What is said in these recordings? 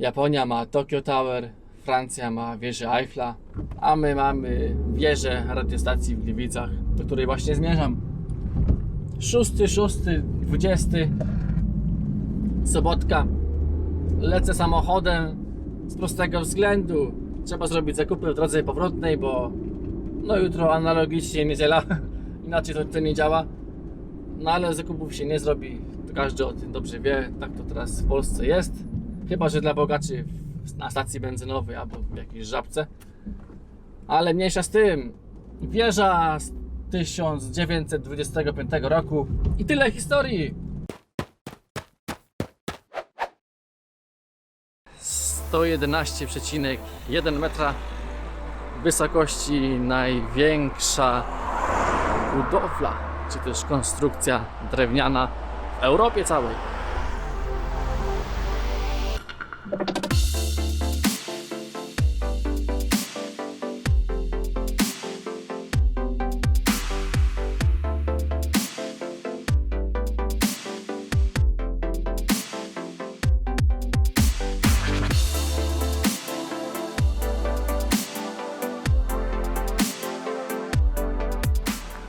Japonia ma Tokyo Tower, Francja ma wieżę Eiffla, a my mamy wieżę radiostacji w Gliwicach, do której właśnie zmierzam. 6, 6, 20, sobotka. Lecę samochodem z prostego względu. Trzeba zrobić zakupy w drodze powrotnej, bo no jutro analogicznie niedziela, inaczej to, to nie działa. No ale zakupów się nie zrobi, to każdy o tym dobrze wie, tak to teraz w Polsce jest. Chyba, że dla bogaczy na stacji benzynowej albo w jakiejś żabce. Ale mniejsza z tym. Wieża z 1925 roku i tyle historii. 111,1 metra wysokości największa budowla, czy też konstrukcja drewniana w Europie całej.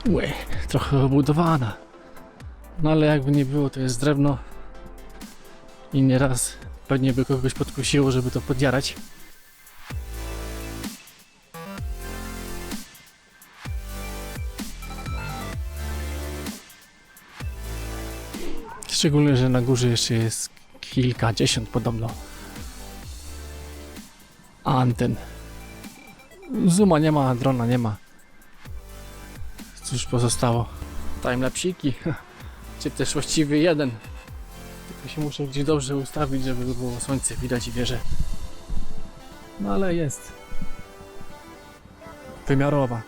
Łe, trochę obudowana. No ale jakby nie było, to jest drewno. I nieraz pewnie by kogoś podkusiło, żeby to podjarać. Szczególnie, że na górze jeszcze jest kilkadziesiąt podobno anten. Zuma nie ma, drona nie ma. Cóż pozostało? Timelapsiki, czy też właściwie jeden. Tylko się muszę gdzieś dobrze ustawić, żeby było słońce widać i wieżę. No ale jest. Wymiarowa.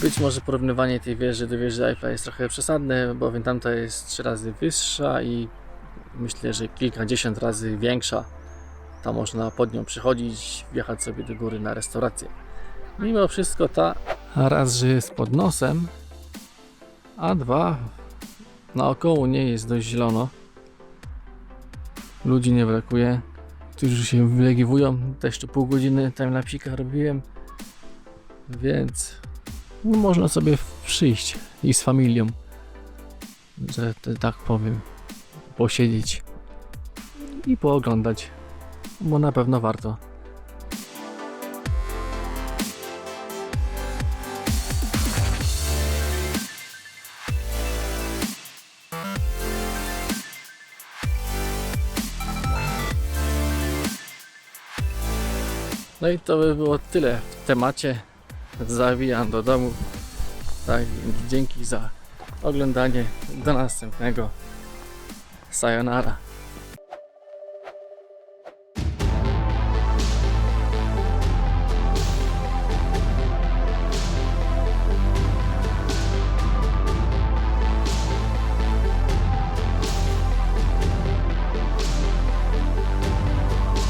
Być może porównywanie tej wieży do wieży Eiffla jest trochę przesadne, bowiem tamta jest trzy razy wyższa i myślę, że kilkadziesiąt razy większa. Tam można pod nią przychodzić, wjechać sobie do góry na restaurację. Mimo wszystko ta raz, że jest pod nosem, a dwa naokoło nie jest dość zielono. Ludzi nie brakuje, którzy się wylegiwują. Też tu pół godziny timelapsika robiłem, więc można sobie przyjść i z familią, że tak powiem, posiedzieć i pooglądać, bo na pewno warto. No i to by było tyle w temacie zawijam do domu. Tak, dzięki za oglądanie. Do następnego. Sayonara.